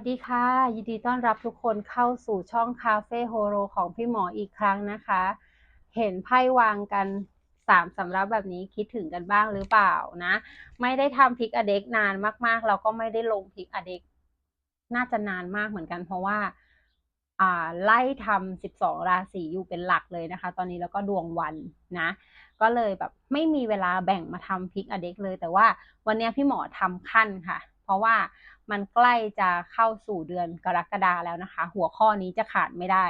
วัสดีค่ะ ยินดีต้อนรับทุกคนเข้าสู่ช่องคาเฟ่โฮโรของพี่หมออีกครั้งนะคะ เห็นไพ่วางกันสามสำรับแบบนี้คิดถึงกันบ้างหรือเปล่านะ ไม่ได้ทำพิกอเด็กนานมากๆ เราก็ไม่ได้ลงพิกอเด็กน่าจะนานมากเหมือนกัน เพราะว่าอ่าไล่ทำสิบสองราศีอยู่เป็นหลักเลยนะคะ ตอนนี้แล้วก็ดวงวันนะ ก็เลยแบบไม่มีเวลาแบ่งมาทำพิกอเด็กเลย แต่ว่าวันนี้พี่หมอทำขั้นค่ะ เพราะว่า มันใกล้จะเข้าสู่เดือนกรกฎาแล้วนะคะ หัวข้อนี้จะขาดไม่ได้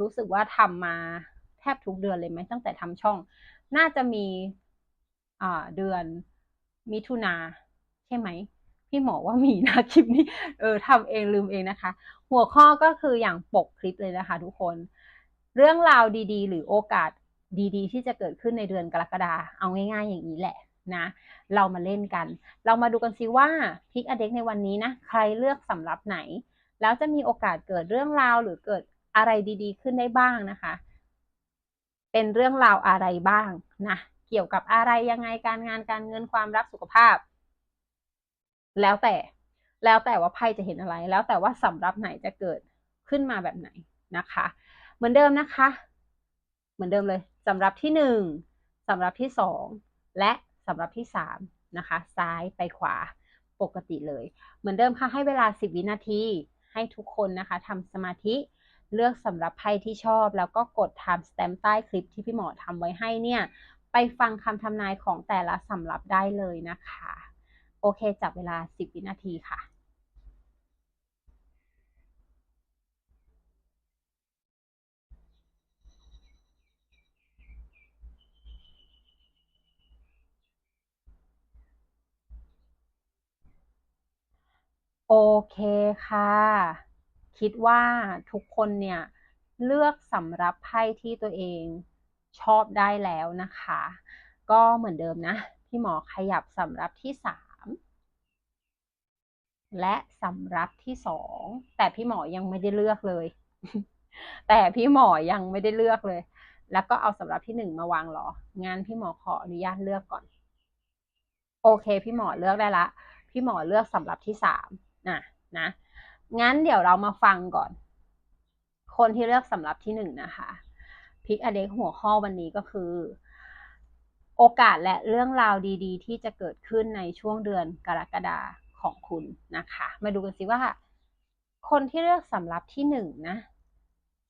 รู้สึกว่าทำมาแทบทุกเดือนเลยไหมตั้งแต่ทำช่อง น่าจะมีเดือนมิถุนาใช่ไหมพี่หมอว่ามีนะคลิปนี้เออทำเองลืมเองนะคะ หัวข้อก็คืออย่างปกคลิปเลยนะคะ ทุกคน เรื่องราวดีๆ หรือโอกาสดีๆ ที่จะเกิดขึ้นในเดือนกรกฎาเอาง่าย ๆ อย่างนี้แหละ นะ เรามาเล่นกัน เรามาดูกันซิว่าพิกอเด็กในวันนี้นะ ใครเลือกสำรับไหน แล้วจะมีโอกาสเกิดเรื่องราวหรือเกิดอะไรดีๆ ขึ้นได้บ้างนะคะ เป็นเรื่องราวอะไรบ้างนะ เกี่ยวกับอะไรยังไงการงานการเงินความรักสุขภาพ แล้วแต่ แล้วแต่ว่าไพ่จะเห็นอะไร แล้วแต่ว่าสำรับไหนจะเกิดขึ้นมาแบบไหนนะคะ เหมือนเดิมนะคะ เหมือนเดิมเลยสำรับที่หนึ่งสำรับที่สองและ สำรับที่สามนะคะ ซ้ายไปขวาปกติเลย เหมือนเดิมค่ะให้เวลา 10 วินาทีให้ทุกคนนะคะทำสมาธิเลือกสำหรับไพ่ที่ชอบ แล้วก็กด time stamp ใต้คลิปที่พี่หมอทำไว้ให้เนี่ย ไปฟังคำทำนายของแต่ละสำรับได้เลยนะคะ โอเคจับเวลา 10 วินาทีค่ะ โอเคค่ะ คิดว่าทุกคนเนี่ย เลือกสำรับไพ่ที่ตัวเองชอบได้แล้วนะคะ ก็เหมือนเดิมนะ พี่หมอขยับสำรับที่สามและสำรับที่สองแต่พี่หมอยังไม่ได้เลือกเลย แต่พี่หมอยังไม่ได้เลือกเลย แล้วก็เอาสำรับที่หนึ่งมาวางหรองานพี่หมอขออนุญาตเลือกก่อน โอเค พี่หมอเลือกได้ละ พี่หมอเลือกสำรับที่สาม นะนะงั้นเดี๋ยวเรามาฟังก่อน คนที่เลือกสำรับที่หนึ่งนะคะพิกอเด็กหัวข้อวันนี้ก็คือ โอกาสและเรื่องราวดีๆ ที่จะเกิดขึ้นในช่วงเดือนกรกฎาของคุณนะคะ มาดูกันสิว่า คนที่เลือกสำรับที่หนึ่งนะ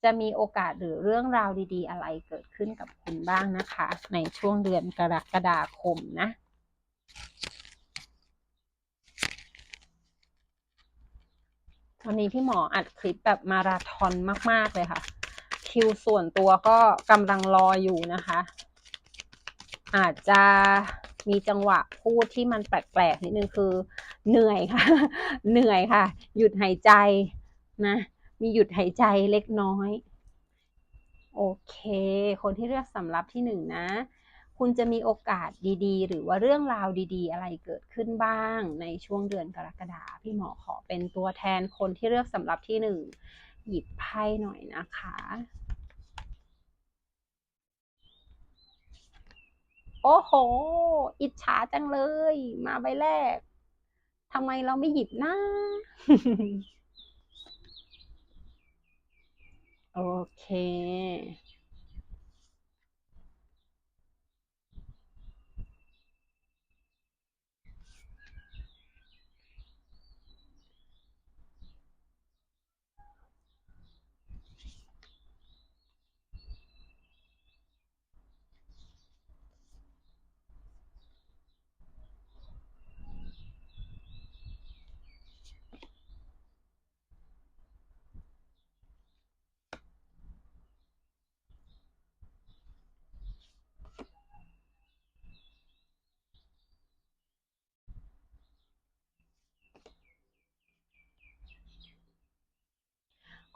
จะมีโอกาสหรือเรื่องราวดี ๆ อะไรเกิดขึ้นกับคุณบ้างนะคะ ในช่วงเดือนกรกฎาคมนะ วันนี้พี่หมออัดคลิปแบบมาราธอนมาก ๆ เลยค่ะ คิวส่วนตัวก็กำลังรออยู่นะคะ อาจจะมีจังหวะพูดที่มันแปลกๆนิดนึงคือ เหนื่อยค่ะ เหนื่อยค่ะ หยุดหายใจนะ มีหยุดหายใจเล็กน้อย โอเค คนที่เลือกสำรับที่หนึ่งนะ คุณจะมีโอกาสดีๆ หรือว่าเรื่องราวดีๆ อะไรเกิดขึ้นบ้าง ในช่วงเดือนกรกฎาพี่หมอขอเป็นตัวแทนคนที่เลือกสำหรับที่หนึ่งหยิบไพ่หน่อยนะคะโอ้โห อิจฉาจังเลย มาใบแรก ทำไมเราไม่หยิบนะ โอเค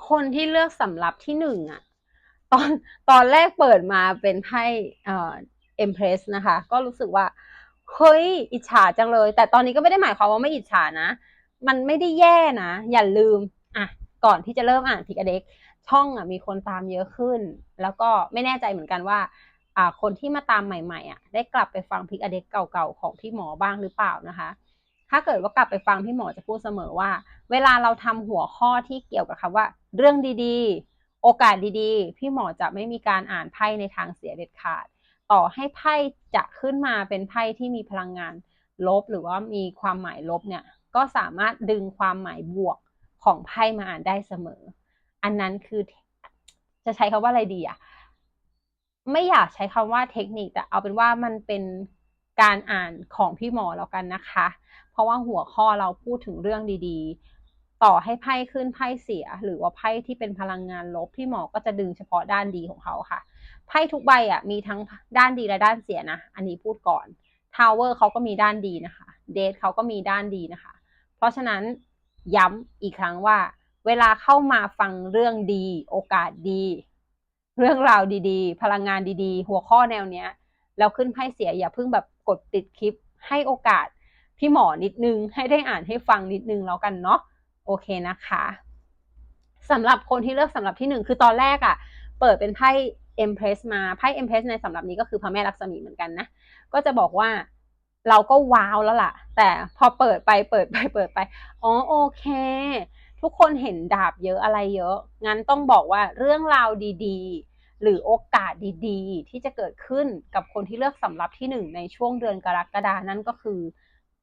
คนที่เลือกสำรับที่หนึ่งอะตอนตอนแรกเปิดมาเป็นไพ่เอ่อเอ็มเพรสนะคะ ก็รู้สึกว่าเฮ้ยอิจฉาจังเลย แต่ตอนนี้ก็ไม่ได้หมายความว่าไม่อิจฉานะ มันไม่ได้แย่นะ อย่าลืมอะก่อนที่จะเริ่มอ่านพิกอเด็กช่องอะมีคนตามเยอะขึ้น แล้วก็ไม่แน่ใจเหมือนกันว่าอ่าคนที่มาตามใหม่ๆอะได้กลับไปฟังพิกอเด็กเก่าๆของพี่หมอบ้างหรือเปล่านะคะ ถ้าเกิดว่ากลับไปฟังพี่หมอจะพูดเสมอว่า เวลาเราทำหัวข้อที่เกี่ยวกับคำว่า เรื่องดีๆ โอกาสดีๆ พี่หมอจะไม่มีการอ่านไพ่ในทางเสียเด็ดขาด ต่อให้ไพ่จะขึ้นมาเป็นไพ่ที่มีพลังงานลบหรือว่ามีความหมายลบเนี่ยก็สามารถดึงความหมายบวกของไพ่มาอ่านได้เสมอ อันนั้นคือจะใช้คำว่าอะไรดีอะไม่อยากใช้คำว่าเทคนิคแต่เอาเป็นว่ามันเป็นการอ่านของพี่หมอแล้วกันนะคะ เพราะว่าหัวข้อเราพูดถึงเรื่องดีๆ ต่อให้ไพ่ขึ้นไพ่เสีย หรือว่าไพ่ที่เป็นพลังงานลบพี่หมอก็จะดึงเฉพาะด้านดีของเขาค่ะไพ่ทุกใบอะมีทั้งด้านดีและด้านเสียนะ อันนี้พูดก่อนทาวเวอร์เขาก็มีด้านดีนะคะเดทเขาก็มีด้านดีนะคะ เพราะฉะนั้นย้ำอีกครั้งว่า เวลาเข้ามาฟังเรื่องดี โอกาสดี เรื่องราวดีๆ พลังงานดีๆ หัวข้อแนวเนี้ย แล้วขึ้นไพ่เสียอย่าเพิ่งแบบกดติดคลิปให้โอกาส พี่หมอนิดนึง ให้ได้อ่านให้ฟังนิดนึงแล้วกันเนาะโอเคนะคะสำหรับคนที่เลือกสำหรับที่หนึ่งคือตอนแรกอะ่ะ เปิดเป็นไพ่เอ็มเพรสมาไพ่เอ็มเพรสในสำหรับนี้ก็คือพระแม่ลักษมีเหมือนกันนะก็จะบอกว่าเราก็ว้าวแล้วล่ะ แต่พอเปิดไปเปิดไปเปิดไปอ๋อโอเค ทุกคนเห็นดาบเยอะอะไรเยอะ งั้นต้องบอกว่าเรื่องราวดีๆ หรือโอกาสดีๆ ที่จะเกิดขึ้นกับคนที่เลือกสำรับที่หนึ่งในช่วงเดือนกรกฎานั่นก็คือ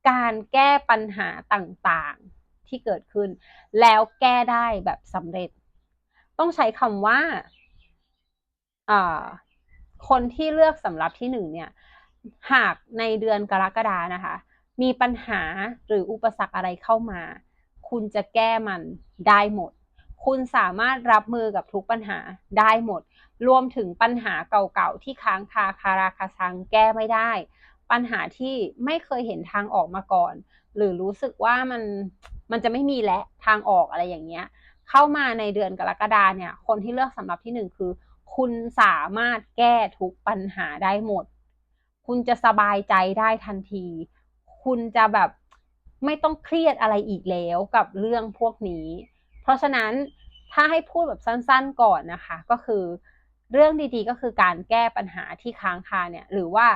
การแก้ปัญหาต่างๆที่เกิดขึ้น แล้วแก้ได้แบบสำเร็จ ต้องใช้คำว่าคนที่เลือกสำรับที่หนึ่งเนี่ย หากในเดือนกรกฎานะคะ มีปัญหาหรืออุปสรรคอะไรเข้ามา คุณจะแก้มันได้หมด คุณสามารถรับมือกับทุกปัญหาได้หมด รวมถึงปัญหาเก่าๆที่ค้างคาคาราคาซังแก้ไม่ได้ ปัญหาที่ไม่เคยเห็นทางออกมาก่อน หรือรู้สึกว่ามันมันจะไม่มีและทางออกอะไรอย่างเงี้ย เข้ามาในเดือนกรกฎาเนี่ย คนที่เลือกสำหรับที่หนึ่งคือ คุณสามารถแก้ทุกปัญหาได้หมด คุณจะสบายใจได้ทันที คุณจะแบบไม่ต้องเครียดอะไรอีกแล้วกับเรื่องพวกนี้ เพราะฉะนั้นถ้าให้พูดแบบสั้นๆก่อนนะคะ ก็คือ เรื่องดีๆก็คือการแก้ปัญหาที่ค้างคาเนี่ย หรือว่า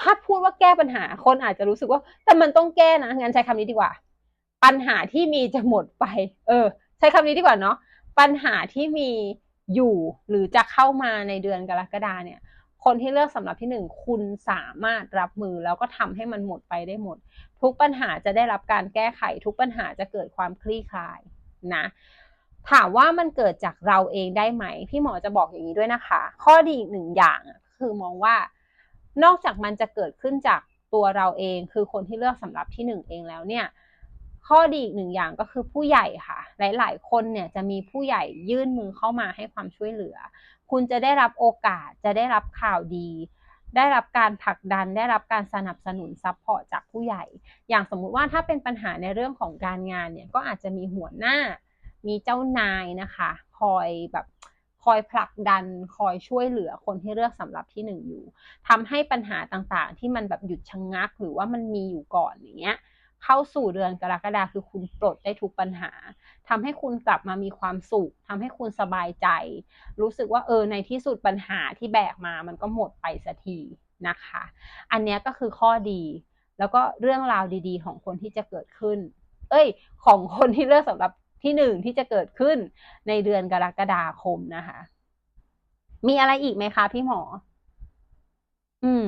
ถ้าพูดว่าแก้ปัญหาคนอาจจะรู้สึกว่าแต่มันต้องแก้นะงั้นใช้คำนี้ดีกว่า ปัญหาที่มีจะหมดไป เออ ใช้คำนี้ดีกว่าเนาะปัญหาที่มีอยู่หรือจะเข้ามาในเดือนกรกฎาเนี่ย คนที่เลือกสำหรับที่หนึ่งคุณสามารถรับมือแล้วก็ทำให้มันหมดไปได้หมด ทุกปัญหาจะได้รับการแก้ไข ทุกปัญหาจะเกิดความคลี่คลายนะถามว่ามันเกิดจากเราเองได้ไหม พี่หมอจะบอกอย่างนี้ด้วยนะคะ ข้อดีอีกหนึ่งอย่างคือมองว่า นอกจากมันจะเกิดขึ้นจากตัวเราเอง คือคนที่เลือกสำหรับที่หนึ่งเองแล้วเนี่ย ข้อดีอีกหนึ่งอย่างก็คือผู้ใหญ่ค่ะ หลาย ๆ คนเนี่ยจะมีผู้ใหญ่ยื่นมือเข้ามาให้ความช่วยเหลือ คุณจะได้รับโอกาสจะได้รับข่าวดี ได้รับการผลักดัน ได้รับการสนับสนุนซัพพอร์ตจากผู้ใหญ่ อย่างสมมุติว่าถ้าเป็นปัญหาในเรื่องของการงานเนี่ยก็อาจจะมีหัวหน้า มีเจ้านายนะคะ คอยแบบ อยผลักดันคอยช่วยเหลือคนที่เลือกสำหรับที่หนึ่งอยู่ทำให้ปัญหาต่างๆ ที่มันแบบหยุดชะงงัก หรือว่ามันมีอยู่ก่อนอย่างเงี้ยเข้าสู่เดือนกรกฎาคือคุณปลดได้ทุกปัญหาทำให้คุณกลับมามีความสุขทำให้คุณสบายใจ รู้สึกว่าเออในที่สุดปัญหาที่แบกมามันก็หมดไปสักทีนะคะ อันนี้ก็คือข้อดี แล้วก็เรื่องราวดีๆ ของคนที่จะเกิดขึ้น เอ้ย ของคนที่เลือกสำหรับ ที่หนึ่งที่จะเกิดขึ้นในเดือนกรกฎาคมนะคะ มีอะไรอีกไหมคะพี่หมอ อืม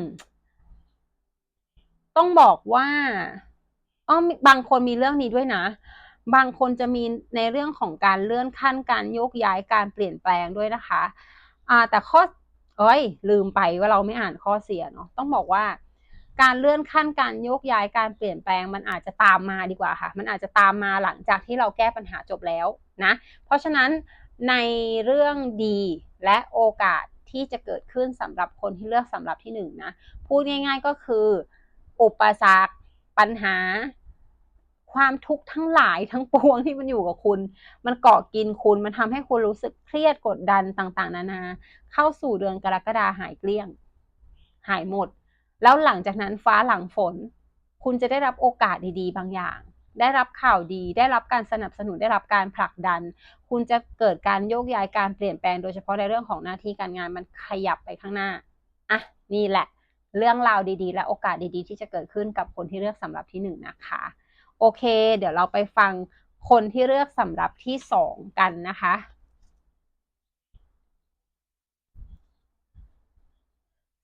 ต้องบอกว่าอ๋อบางคนมีเรื่องนี้ด้วยนะ บางคนจะมีในเรื่องของการเลื่อนขั้นการโยกย้ายการเปลี่ยนแปลงด้วยนะคะ อ่า แต่ข้อเอ้ย ลืมไปว่าเราไม่อ่านข้อเสียเนาะต้องบอกว่า การเลื่อนขั้นการโยกย้ายการเปลี่ยนแปลงมันอาจจะตามมาดีกว่าค่ะ มันอาจจะตามมาหลังจากที่เราแก้ปัญหาจบแล้วนะ เพราะฉะนั้นในเรื่องดีและโอกาสที่จะเกิดขึ้นสำหรับคนที่เลือกสำหรับที่หนึ่งนะพูดง่าย ๆก็คืออุปสรรคปัญหา ความทุกข์ทั้งหลายทั้งปวงที่มันอยู่กับคุณ มันเกาะกินคุณมันทำให้คุณรู้สึกเครียดกดดันต่างๆ นานา เข้าสู่เดือนกรกฎาหายเกลี้ยง หายหมด แล้วหลังจากนั้นฟ้าหลังฝน คุณจะได้รับโอกาสดีๆ บางอย่าง ได้รับข่าวดี ได้รับการสนับสนุนได้รับการผลักดัน คุณจะเกิดการโยกย้ายการเปลี่ยนแปลงโดยเฉพาะในเรื่องของหน้าที่การงานมันขยับไปข้างหน้าอะนี่แหละ เรื่องราวดีๆ และโอกาสดีๆ ที่จะเกิดขึ้นกับคนที่เลือกสำหรับที่หนึ่งนะคะโอเค เดี๋ยวเราไปฟังคนที่เลือกสำหรับที่สองกันนะคะ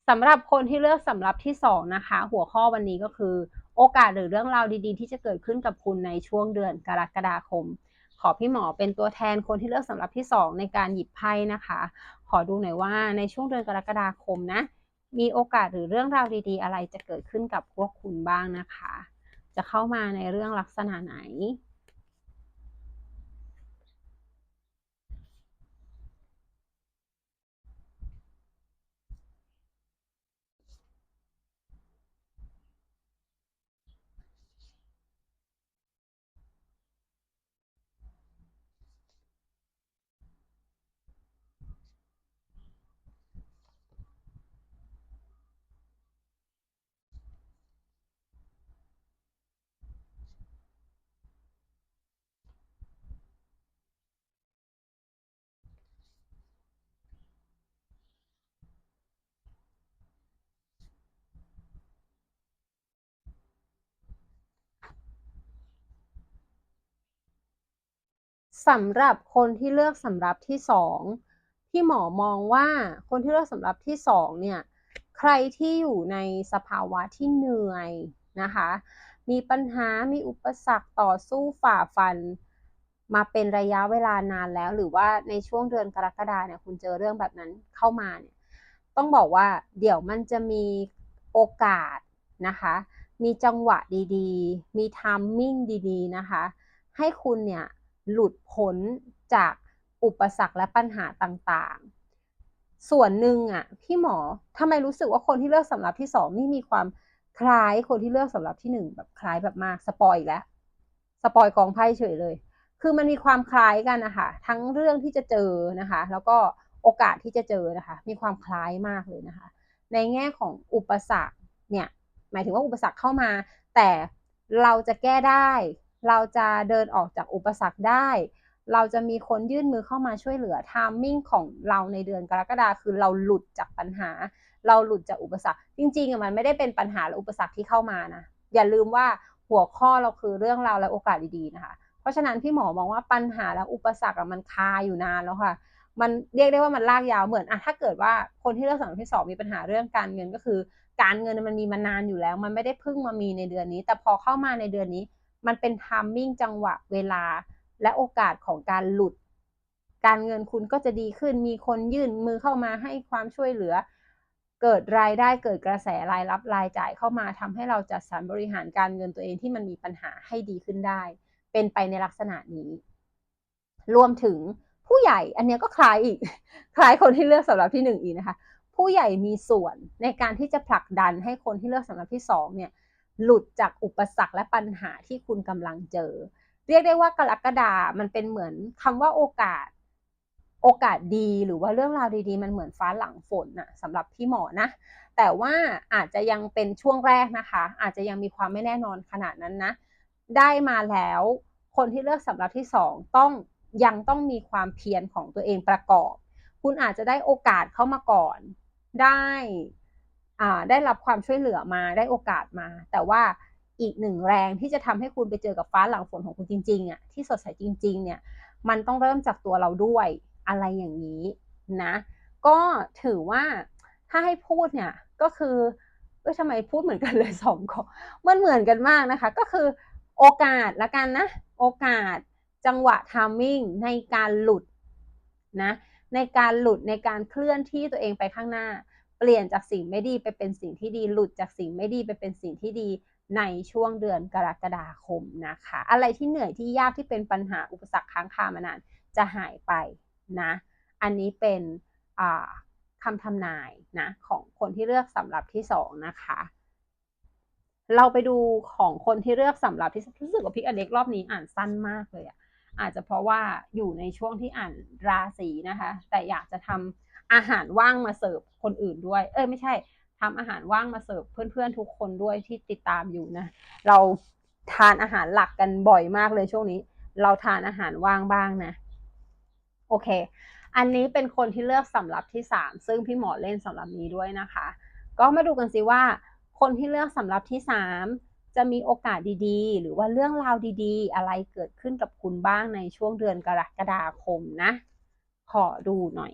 สำหรับคนที่เลือกสำหรับที่สองนะคะ หัวข้อวันนี้ก็คือ โอกาสหรือเรื่องราวดีๆ ที่จะเกิดขึ้นกับคุณในช่วงเดือนกรกฎาคม ขอพี่หมอเป็นตัวแทนคนที่เลือกสำหรับที่สองในการหยิบไพ่นะคะ ขอดูหน่อยว่าในช่วงเดือนกรกฎาคมนะ มีโอกาสหรือเรื่องราวดี ๆ อะไรจะเกิดขึ้นกับพวกคุณบ้างนะคะ จะเข้ามาในเรื่องลักษณะไหน สำหรับคนที่เลือกสำรับที่สองที่หมอมองว่าคนที่เลือกสำรับที่สองเนี่ยใครที่อยู่ในสภาวะที่เหนื่อยนะคะ มีปัญหามีอุปสรรคต่อสู้ฝ่าฟัน มาเป็นระยะเวลานานแล้ว หรือว่าในช่วงเดือนกรกฎาเนี่ยคุณเจอเรื่องแบบนั้นเข้ามาเนี่ยต้องบอกว่าเดี๋ยวมันจะมีโอกาสนะคะ มีจังหวะดีๆ มีทามมิ่งดีๆนะคะ ให้คุณเนี่ย หลุดพ้นจากอุปสรรคและปัญหาต่างๆ ส่วนหนึ่งอะพี่หมอทำไมรู้สึกว่าคนที่เลือกสำหรับที่สองนี่มีความคล้ายคนที่เลือกสำหรับที่หนึ่งแบบคล้ายแบบมากสปอยแล้วสปอยกองไพ่เฉยเลย คือมันมีความคล้ายกันนะคะทั้งเรื่องที่จะเจอนะคะ แล้วก็โอกาสที่จะเจอนะคะ มีความคล้ายมากเลยนะคะ ในแง่ของอุปสรรคเนี่ยหมายถึงว่าอุปสรรคเข้ามา แต่เราจะแก้ได้ เราจะเดินออกจากอุปสรรคได้ เราจะมีคนยื่นมือเข้ามาช่วยเหลือทามมิ่งของเราในเดือนกรกฎาคือเราหลุดจากปัญหา เราหลุดจากอุปสรรค จริงๆมันไม่ได้เป็นปัญหาและอุปสรรคที่เข้ามานะ อย่าลืมว่าหัวข้อเราคือเรื่องราวและโอกาสดีๆนะคะ เพราะฉะนั้นพี่หมอมองว่าปัญหาและอุปสรรคมันคาอยู่นานแล้วค่ะ มันเรียกได้ว่ามันลากยาวเหมือนอะถ้าเกิดว่าคนที่เลือกสองที่สองมีปัญหาเรื่องการเงินก็คือ การเงินมันมีมานานอยู่แล้ว มันไม่ได้เพิ่งมามีในเดือนนี้ แต่พอเข้ามาในเดือนนี้ มันเป็นทามมิ่งจังหวะเวลาและโอกาสของการหลุด การเงินคุณก็จะดีขึ้น มีคนยื่นมือเข้ามาให้ความช่วยเหลือ เกิดรายได้เกิดกระแสรายรับรายจ่ายเข้ามาทำให้เราจัดสรรบริหารการเงินตัวเองที่มันมีปัญหาให้ดีขึ้นได้ เป็นไปในลักษณะนี้ รวมถึงผู้ใหญ่อันนี้ก็คล้ายอีก คล้ายคนที่เลือกสำหรับที่หนึ่งอีกนะคะ ผู้ใหญ่มีส่วนในการที่จะผลักดันให้คนที่เลือกสำหรับที่สองเนี่ย หลุดจากอุปสรรคและปัญหาที่คุณกำลังเจอ เรียกได้ว่ากรกฎามันเป็นเหมือนคำว่าโอกาส โอกาสดีหรือว่าเรื่องราวดีๆ มันเหมือนฟ้าหลังฝนนะสำหรับพี่หมอนะ แต่ว่าอาจจะยังเป็นช่วงแรกนะคะ อาจจะยังมีความไม่แน่นอนขนาดนั้นนะ ได้มาแล้วคนที่เลือกสำหรับที่สองต้องยังต้องมีความเพียรของตัวเองประกอบ คุณอาจจะได้โอกาสเข้ามาก่อน ได้ ได้รับความช่วยเหลือมาได้โอกาสมา แต่ว่าอีกหนึ่งแรงที่จะทำให้คุณไปเจอกับฟ้าหลังฝนของคุณจริงๆอะที่สดใสจริง ๆ เนี่ย มันต้องเริ่มจากตัวเราด้วยอะไรอย่างนี้นะ ก็ถือว่าถ้าให้พูดเนี่ยก็คือเออทำไมพูดเหมือนกันเลยสองข้อมันเหมือนกันมากนะคะ ก็คือโอกาสละกันนะ โอกาสจังหวะทามมิ่งในการหลุดนะในการหลุดในการเคลื่อนที่ตัวเองไปข้างหน้า เปลี่ยนจากสิ่งไม่ดีไปเป็นสิ่งที่ดี หลุดจากสิ่งไม่ดีไปเป็นสิ่งที่ดีในช่วงเดือนกรกฎาคมนะคะ อะไรที่เหนื่อยที่ยากที่เป็นปัญหาอุปสรรคค้างคามานานจะหายไปนะ อันนี้เป็นคำทำนายนะของคนที่เลือกสำหรับที่สองนะคะ เราไปดูของคนที่เลือกสำหรับที่รู้สึกว่าพิกอเล็กรอบนี้อ่านสั้นมากเลยอะอาจจะเพราะว่าอยู่ในช่วงที่อ่านราศีนะคะ แต่อยากจะทำ อาหารว่างมาเสิร์ฟคนอื่นด้วย เอ้ยไม่ใช่ทำอาหารว่างมาเสิร์ฟเพื่อนๆทุกคนด้วยที่ติดตามอยู่นะ เราทานอาหารหลักกันบ่อยมากเลยช่วงนี้ เราทานอาหารว่างบ้างนะ โอเค อันนี้เป็นคนที่เลือกสำหรับที่สามซึ่งพี่หมอเล่นสำหรับนี้ด้วยนะคะกก็มาดูกันสิว่า คนที่เลือกสำหรับที่ 3 จะมีโอกาสดีๆ หรือว่าเรื่องราวดีๆ อะไรเกิดขึ้นกับคุณบ้างในช่วงเดือนกรกฎาคมนะ ขอดูหน่อย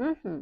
อือหือ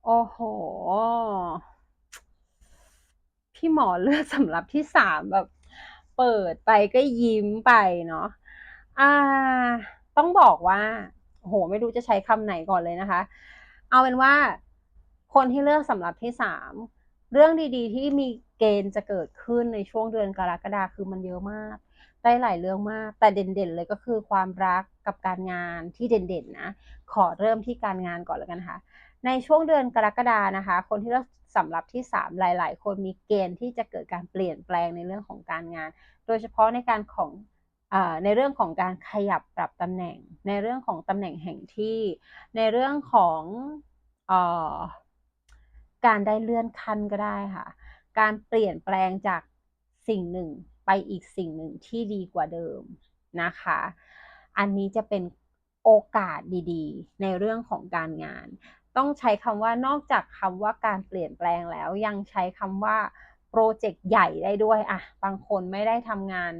โอ้โห พี่หมอเลือกสำหรับที่สามแบบ เปิดไปก็ยิ้มไปเนาะอ่า ต้องบอกว่าโหไม่รู้จะใช้คำไหนก่อนเลยนะคะ เอาเป็นว่า คนที่เลือกสำหรับที่สามเรื่องดีๆ ที่มีเกณฑ์จะเกิดขึ้นในช่วงเดือนกรกฎาคือมันเยอะมาก ได้หลายเรื่องมาก แต่เด่นๆเลยก็คือความรักกับการงานที่เด่นๆนะ ขอเริ่มที่การงานก่อนแล้วกันนะคะ ในช่วงเดือนกรกฎานะคะ คนที่เลือกสำหรับที่ 3 หลาย ๆ คนมีเกณฑ์ที่จะเกิดการเปลี่ยนแปลงในเรื่องของการงาน โดยเฉพาะในการของอในเรื่องของการขยับปรับตำแหน่ง ในเรื่องของตำแหน่งแห่งที่ ในเรื่องของออการได้เลื่อนขั้นก็ได้ค่ะ การเปลี่ยนแปลงจากสิ่งหนึ่งไปอีกสิ่งหนึ่งที่ดีกว่าเดิมนะคะ อันนี้จะเป็นโอกาสดีๆ ในเรื่องของการงาน ต้องใช้คำว่านอกจากคำว่าการเปลี่ยนแปลงแล้ว ยังใช้คำว่าโปรเจกต์ใหญ่ได้ด้วยอะบางคนไม่ได้ทำงาน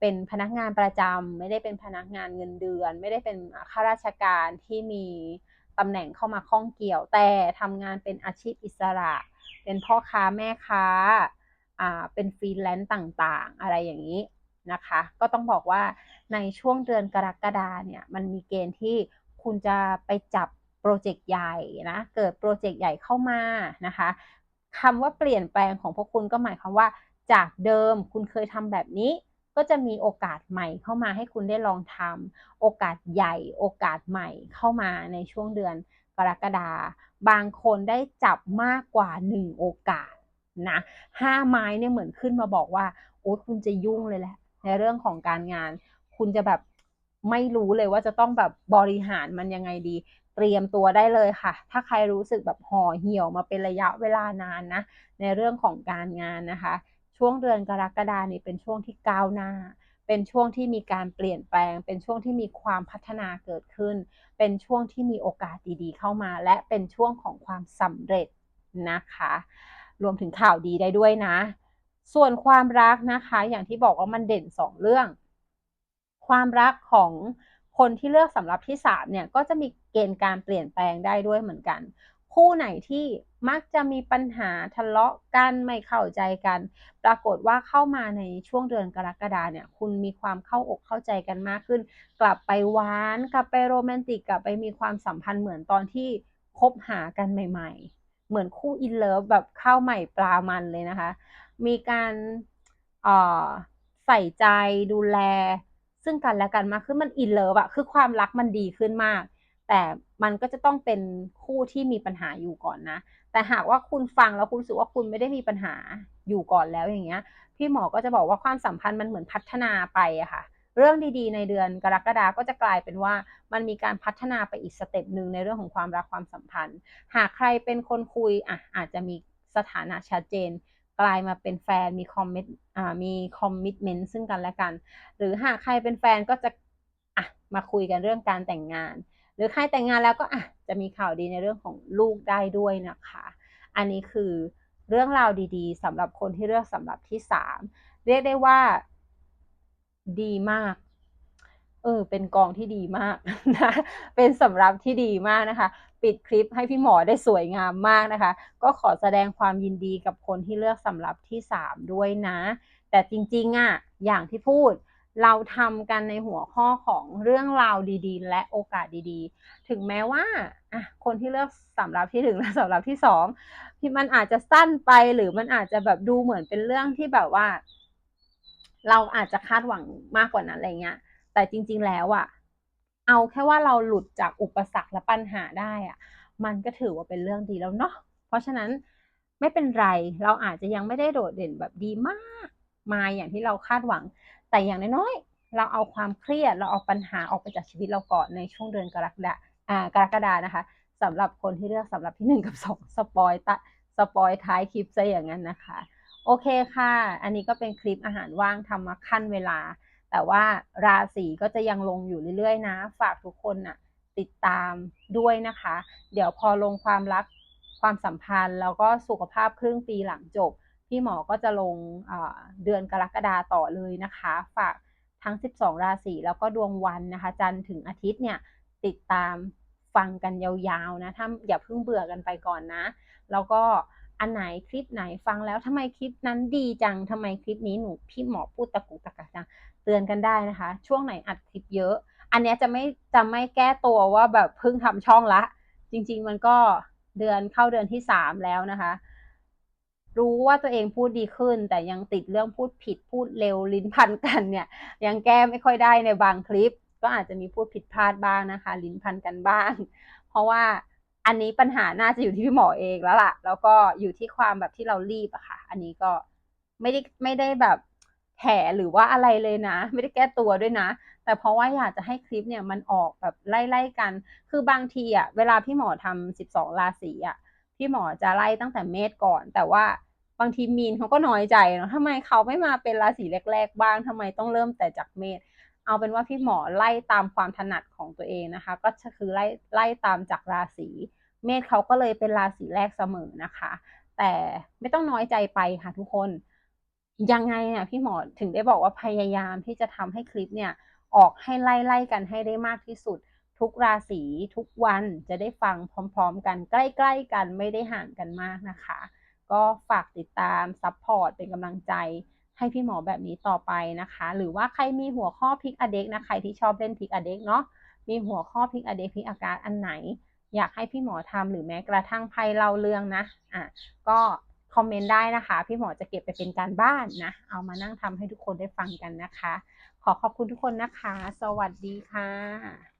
เป็นพนักงานประจำไม่ได้เป็นพนักงานเงินเดือน ไม่ได้เป็นข้าราชการที่มีตำแหน่งเข้ามาข้องเกี่ยว แต่ทำงานเป็นอาชีพอิสระ เป็นพ่อค้าแม่ค้าอ่าเป็นฟรีแลนซ์ต่างๆ อะไรอย่างนี้นะคะ ก็ต้องบอกว่าในช่วงเดือนกรกฎาเนี่ยมันมีเกณฑ์ที่คุณจะไปจับ โปรเจกต์ใหญ่นะเกิดโปรเจกต์ใหญ่เข้ามานะคะคำว่าเปลี่ยนแปลงของพวกคุณก็หมายความว่า จากเดิมคุณเคยทำแบบนี้ ก็จะมีโอกาสใหม่เข้ามาให้คุณได้ลองทำโอกาสใหญ่ โอกาสใหม่เข้ามาในช่วงเดือนกรกฎาบางคนได้จับมากกว่าหนึ่งโอกาสนะห้าไม้เนี่ยเหมือนขึ้นมาบอกว่า โอ้คุณจะยุ่งเลยแหละ ในเรื่องของการงาน คุณจะแบบไม่รู้เลยว่าจะต้องแบบบริหารมันยังไงดี เตรียมตัวได้เลยค่ะ ถ้าใครรู้สึกแบบห่อเหี่ยวมาเป็นระยะเวลานานนะ ในเรื่องของการงานนะคะ ช่วงเดือนกรกฎานี้เป็นช่วงที่ก้าวหน้า เป็นช่วงที่มีการเปลี่ยนแปลง เป็นช่วงที่มีความพัฒนาเกิดขึ้น เป็นช่วงที่มีโอกาสดีๆ เข้ามา และเป็นช่วงของความสำเร็จนะคะ รวมถึงข่าวดีได้ด้วยนะ ส่วนความรักนะคะ อย่างที่บอกว่ามันเด่นสองเรื่อง ความรักของ คนที่เลือกสำหรับที่ 3 เนี่ยก็จะมีเกณฑ์การเปลี่ยนแปลงได้ด้วยเหมือนกัน คู่ไหนที่มักจะมีปัญหาทะเลาะกันไม่เข้าใจกัน ปรากฏว่าเข้ามาในช่วงเดือนกรกฎาเนี่ยคุณมีความเข้าอกเข้าใจกันมากขึ้น กลับไปหวานกลับไปโรแมนติกกลับไปมีความสัมพันธ์เหมือนตอนที่คบหากันใหม่ ๆ เหมือนคู่อินเลิฟแบบเข้าใหม่ปลามันเลยนะคะ มีการใส่ใจดูแล ซึ่งกันและกันมากขึ้นมันอินเลิฟอะคือความรักมันดีขึ้นมาก แต่มันก็จะต้องเป็นคู่ที่มีปัญหาอยู่ก่อนนะ แต่หากว่าคุณฟังแล้วคุณรู้สึกว่าคุณไม่ได้มีปัญหาอยู่ก่อนแล้วอย่างเงี้ย พี่หมอก็จะบอกว่าความสัมพันธ์มันเหมือนพัฒนาไปอะค่ะ เรื่องดีๆ ในเดือนกรกฎาก็จะกลายเป็นว่ามันมีการพัฒนาไปอีกสเต็ปหนึ่งในเรื่องของความรักความสัมพันธ์ หากใครเป็นคนคุยอะอาจจะมีสถานะชัดเจน กลายมาเป็นแฟนมีคอมมิตอ่ามีคอมมิตเมนต์ซึ่งกันและกัน หรือหากใครเป็นแฟนก็จะอะมาคุยกันเรื่องการแต่งงาน หรือใครแต่งงานแล้วก็อะจะมีข่าวดีในเรื่องของลูกได้ด้วยนะคะ อันนี้คือเรื่องราวดีๆสำหรับคนที่เลือกสำหรับที่สามเรียกได้ว่าดีมาก เออ เป็นกองที่ดีมากนะ เป็นสำรับที่ดีมากนะคะ ปิดคลิปให้พี่หมอได้สวยงามมากนะคะ ก็ขอแสดงความยินดีกับคนที่เลือกสำหรับที่ 3 ด้วยนะ แต่จริงๆอะอย่างที่พูดเราทำกันในหัวข้อของเรื่องราวดีๆ และโอกาสดีๆ ถึงแม้ว่าอะคนที่เลือกสำหรับที่หนึ่งและสำหรับที่สองที่มันอาจจะสั้นไปหรือมันอาจจะแบบดูเหมือนเป็นเรื่องที่แบบว่า เราอาจจะคาดหวังมากกว่านั้นอะไรเงี้ยแต่จริง ๆ แล้วอะ เอาแค่ว่าเราหลุดจากอุปสรรคและปัญหาได้อะมันก็ถือว่าเป็นเรื่องดีแล้วเนาะเพราะฉะนั้นไม่เป็นไรเราอาจจะยังไม่ได้โดดเด่นแบบดีมากมาอย่างที่เราคาดหวัง แต่อย่างน้อยๆเราเอาความเครียดเราเอาปัญหาออกไปจากชีวิตเราก่อนในช่วงเดือนกรกฎาอ่ากรกฎานะคะสำหรับคนที่เลือกสำหรับที่หนึ่งกับสองสปอยตะสปอยท้ายคลิปซะอย่างนั้นนะคะ โอเคค่ะ อันนี้ก็เป็นคลิปอาหารว่างทำมาขั้นเวลา แต่ว่าราศีก็จะยังลงอยู่เรื่อยๆ นะ ฝากทุกคนน่ะติดตามด้วยนะคะ เดี๋ยวพอลงความรักความสัมพันธ์ แล้วก็สุขภาพครึ่งปีหลังจบ พี่หมอก็จะลงเดือนกรกฎาต่อเลยนะคะ ฝากทั้ง 12 ราศีแล้วก็ดวงวันนะคะ จันทร์ถึงอาทิตย์เนี่ยติดตามฟังกันยาวๆนะถ้าอย่าเพิ่งเบื่อกันไปก่อนนะ แล้วก็อันไหนคลิปไหนฟังแล้วทำไมคลิปนั้นดีจังทำไมคลิปนี้หนูพี่หมอพูดตะกุกตะกักจัง เตือนกันได้นะคะ ช่วงไหนอัดคลิปเยอะ อันนี้จะไม่จะไม่แก้ตัวว่าแบบเพิ่งทำช่องละ จริง ๆ มันก็เดือนเข้าเดือนที่สามแล้วนะคะ รู้ว่าตัวเองพูดดีขึ้น แต่ยังติดเรื่องพูดผิดพูดเร็วลิ้นพันกันเนี่ย ยังแก้ไม่ค่อยได้ในบางคลิป ก็อาจจะมีพูดผิดพลาดบ้างนะคะ ลิ้นพันกันบ้าง เพราะว่าอันนี้ปัญหาน่าจะอยู่ที่พี่หมอเองแล้วล่ะ แล้วก็อยู่ที่ความแบบที่เรารีบอะค่ะ อันนี้ก็ไม่ได้ไม่ได้แบบ แผลหรือว่าอะไรเลยนะ ไม่ได้แก้ตัวด้วยนะ แต่เพราะว่าอยากจะให้คลิปเนี่ยมันออกแบบไล่ๆกัน คือบางทีอะเวลาพี่หมอทำสิบสองราศีอะพี่หมอจะไล่ตั้งแต่เมษก่อน แต่ว่าบางทีมีนเขาก็น้อยใจเนาะทำไมเขาไม่มาเป็นราศีแรก ๆ บ้างทำไมต้องเริ่มแต่จากเมษเอาเป็นว่าพี่หมอไล่ตามความถนัดของตัวเองนะคะ ก็คือไล่ไล่ตามจากราศีเมษเขาก็เลยเป็นราศีแรกเสมอนะคะ แต่ไม่ต้องน้อยใจไปค่ะทุกคน ยังไงเนี่ยพี่หมอถึงได้บอกว่าพยายามที่จะทำให้คลิปเนี่ยออกให้ไล่ไล่กันให้ได้มากที่สุด ทุกราศีทุกวันจะได้ฟังพร้อมๆ กันใกล้ๆกันไม่ได้ห่างกันมากนะคะ ก็ฝากติดตามซัพพอร์ตเป็นกำลังใจให้พี่หมอแบบนี้ต่อไปนะคะ หรือว่าใครมีหัวข้อพิกอเด็กนะใครที่ชอบเล่นพิกอเด็กเนาะมีหัวข้อพิกอเด็กพิกอาการอันไหน อยากให้พี่หมอทำหรือแม้กระทั่งไพ่เล่าเรื่องนะอะก็ คอมเมนต์ได้นะคะ พี่หมอจะเก็บไปเป็นการบ้านนะ เอามานั่งทำให้ทุกคนได้ฟังกันนะคะ ขอขอบคุณทุกคนนะคะ สวัสดีค่ะ